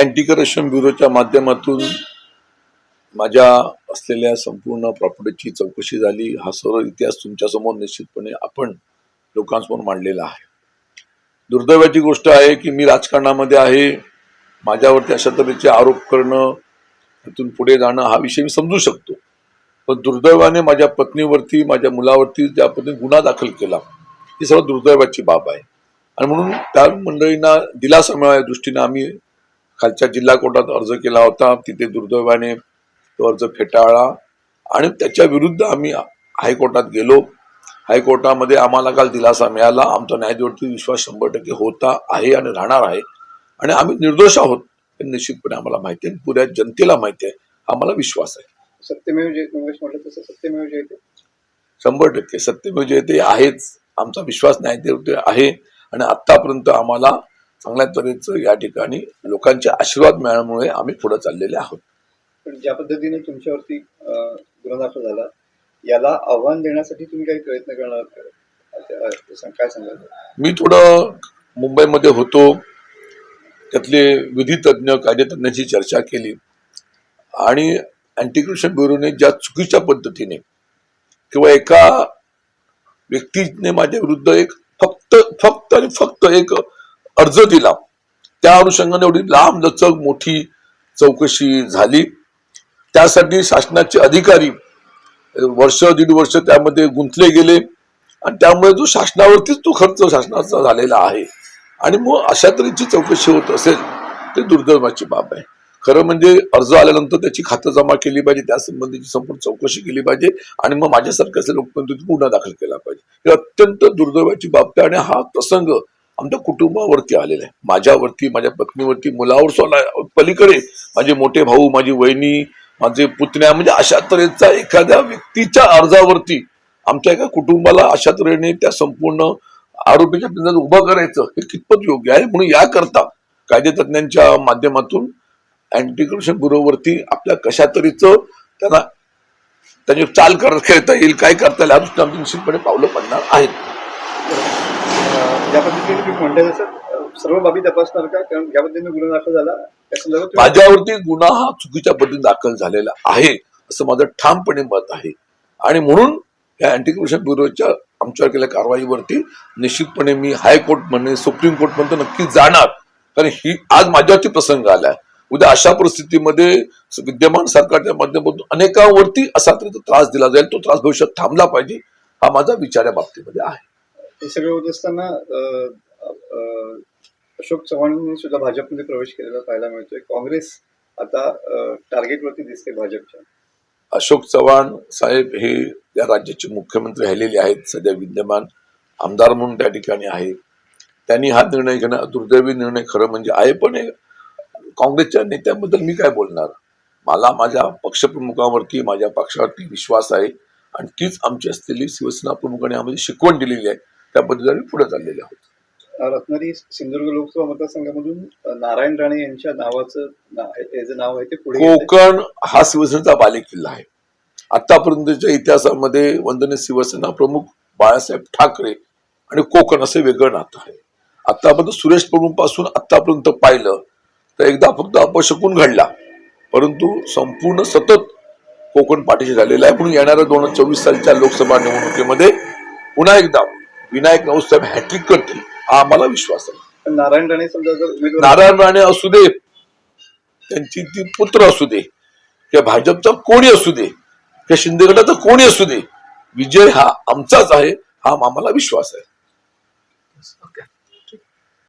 Anti corruption ब्युरोच्या माध्यमातून माझ्या असलेल्या संपूर्ण प्रॉपर्टीची चौकशी झाली. हा सर्व इतिहास तुमच्यासमोर निश्चितपणे आपण लोकांसमोर मांडलेला आहे. दुर्दैवाची गोष्ट आहे की मी राजकारणामध्ये आहे. माझ्यावरती अशा तऱ्हेचे आरोप करणं तिथून पुढे जाणं हा विषय मी समजू शकतो. पण दुर्दैवाने माझ्या पत्नीवरती माझ्या मुलावरती ज्या पद्धतीने गुन्हा दाखल केला ही सर्व दुर्दैवाची बाब आहे. आणि म्हणून त्या मंडळींना दिलासा मिळाल्या दृष्टीने आम्ही खालच्या जिल्हा कोर्टात अर्ज केला होता तिथे दुर्दैवाने तो अर्ज फेटाळला आणि त्याच्या विरुद्ध आम्ही हायकोर्टात गेलो. हायकोर्टामध्ये आम्हाला काल दिलासा मिळाला. आमचा न्यायाधीवरती विश्वास शंभर टक्के होता आहे आणि राहणार आहे. आणि आम्ही निर्दोष आहोत हे निश्चितपणे आम्हाला माहिती आहे पुऱ्या जनतेला माहिती आहे. आम्हाला विश्वास आहे. सत्यमेव जयते मगाशी म्हटलं तसं सत्यमेव जयते शंभर टक्के सत्यमेव जयते आहेच. आमचा विश्वास न्यायाधीवरती आहे आणि आतापर्यंत आम्हाला चांगल्या तऱ्हेचं या ठिकाणी लोकांचे आशीर्वाद मिळाल्यामुळे आम्ही पुढे चाललेले आहोत. पण ज्या पद्धतीने तुमच्यावरती गुन्हा दाखल झाला याला आव्हान देण्यासाठी तुम्ही काही प्रयत्न करणार काय सांगाल? मी थोडं मुंबईमध्ये होतो. त्यातले विधी तज्ज्ञ कायदेतज्ञांशी चर्चा केली. आणि अँटी करप्शन ब्युरोने ज्या चुकीच्या पद्धतीने किंवा एका व्यक्तीने माझ्या विरुद्ध एक फक्त फक्त आणि फक्त एक अर्ज दिला. त्या अनुषंगाने एवढी लांब लचक मोठी चौकशी झाली. त्यासाठी शासनाचे अधिकारी वर्ष दीड वर्ष त्यामध्ये गुंतले गेले. आणि त्यामुळे जो शासनावरतीच तो खर्च शासनाचा झालेला आहे. आणि मग अशा तऱ्हेची चौकशी होत असेल ते दुर्दैवाची बाब आहे. खरं म्हणजे अर्ज आल्यानंतर त्याची खातं जमा केली पाहिजे त्या संबंधीची संपूर्ण चौकशी केली पाहिजे आणि मग माझ्यासारखे असे गुन्हा दाखल केला पाहिजे. हे अत्यंत दुर्दैवाची बाब आहे आणि हा प्रसंग आमच्या कुटुंबावरती आलेलं आहे. माझ्यावरती माझ्या पत्नीवरती मुलावर सोडा पलीकडे माझे मोठे भाऊ माझी वहिनी माझे पुतण्या म्हणजे अशा तऱ्हेचा एखाद्या व्यक्तीच्या अर्जावरती आमच्या एका कुटुंबाला अशा तऱ्हेने त्या संपूर्ण आरोपीच्या पिंजात उभं करायचं हे कितपत योग्य आहे? म्हणून याकरता कायदेतज्ञांच्या माध्यमातून अँटी करप्शन ब्युरोवरती आपल्या कशा तरीच त्यांना त्याची चाल करता खेळता येईल काय करता येईल या दृष्टीने आमची निश्चितपणे पावलं पडणार आहेत. ज्या पद्धतीने तुम्ही म्हणताय तसं सर्व बाबी तपासणार का? कारण ज्या पद्धतीने गुन्हा दाखल झाला माझ्यावरती गुन्हा हा चुकीच्या पद्धतीने दाखल झालेला आहे असं माझं ठामपणे मत आहे. आणि म्हणून या अँटी करप्शन ब्युरोच्या आमच्यावर केल्या कारवाईवरती निश्चितपणे मी हायकोर्ट म्हणणे सुप्रीम कोर्ट पर्यंत नक्की जाणार. कारण ही आज माझ्यावरती प्रसंग आलाय. उद्या अशा परिस्थितीमध्ये विद्यमान सरकारच्या माध्यमातून अनेकांवरती असा तरी त्रास दिला जाईल तो त्रास भविष्यात थांबला पाहिजे हा माझा विचार या बाबतीमध्ये आहे. हे सगळं होत असताना अशोक चव्हाणांनी सुद्धा भाजपमध्ये प्रवेश केलेला पाहायला मिळतोय. काँग्रेस आता टार्गेटवरती दिसते भाजपच्या. अशोक चव्हाण साहेब हे या राज्याचे मुख्यमंत्री राहिलेले आहेत सध्या विद्यमान आमदार म्हणून त्या ठिकाणी आहे त्यांनी हा निर्णय घेणं दुर्दैवी निर्णय खरं म्हणजे आहे पण हे काँग्रेसच्या नेत्यांबद्दल मी काय बोलणार? मला माझ्या पक्षप्रमुखावरती माझ्या पक्षावरती विश्वास आहे आणि तीच आमची असलेली शिवसेना प्रमुखाने आम्हाला शिकवण दिलेली आहे. त्या पद्धतीने आम्ही पुढे चाललेले आहोत रत्नागिरी सिंधुदुर्ग लोकसभा मतदारसंघामधून नारायण राणे यांच्या नावाचं जे नाव आहे ते पुढे. कोकण हा शिवसेनेचा बालेकिल्ला आहे. आतापर्यंतच्या इतिहासामध्ये वंदनीय शिवसेना प्रमुख बाळासाहेब ठाकरे आणि कोकण असे वेगळं नातं आहे. आतापर्यंत सुरेश प्रभू पासून आतापर्यंत पाहिलं तर एकदा फक्त अपशकून घडला. परंतु संपूर्ण सतत कोकण पाठीशी झालेला आहे. म्हणून येणाऱ्या दोन हजार चोवीस सालच्या लोकसभा निवडणुकीमध्ये पुन्हा एकदा विनायक राऊत हॅट्रिक करतील हा आम्हाला विश्वास आहे. पण नारायण राणे समजा जर नारायण राणे असू दे त्यांची ती पुत्र असू दे किंवा भाजपचा कोणी असू दे किंवा शिंदे गटाचा कोणी असू दे विजय हा आमचाच आहे हा आम्हाला विश्वास आहे.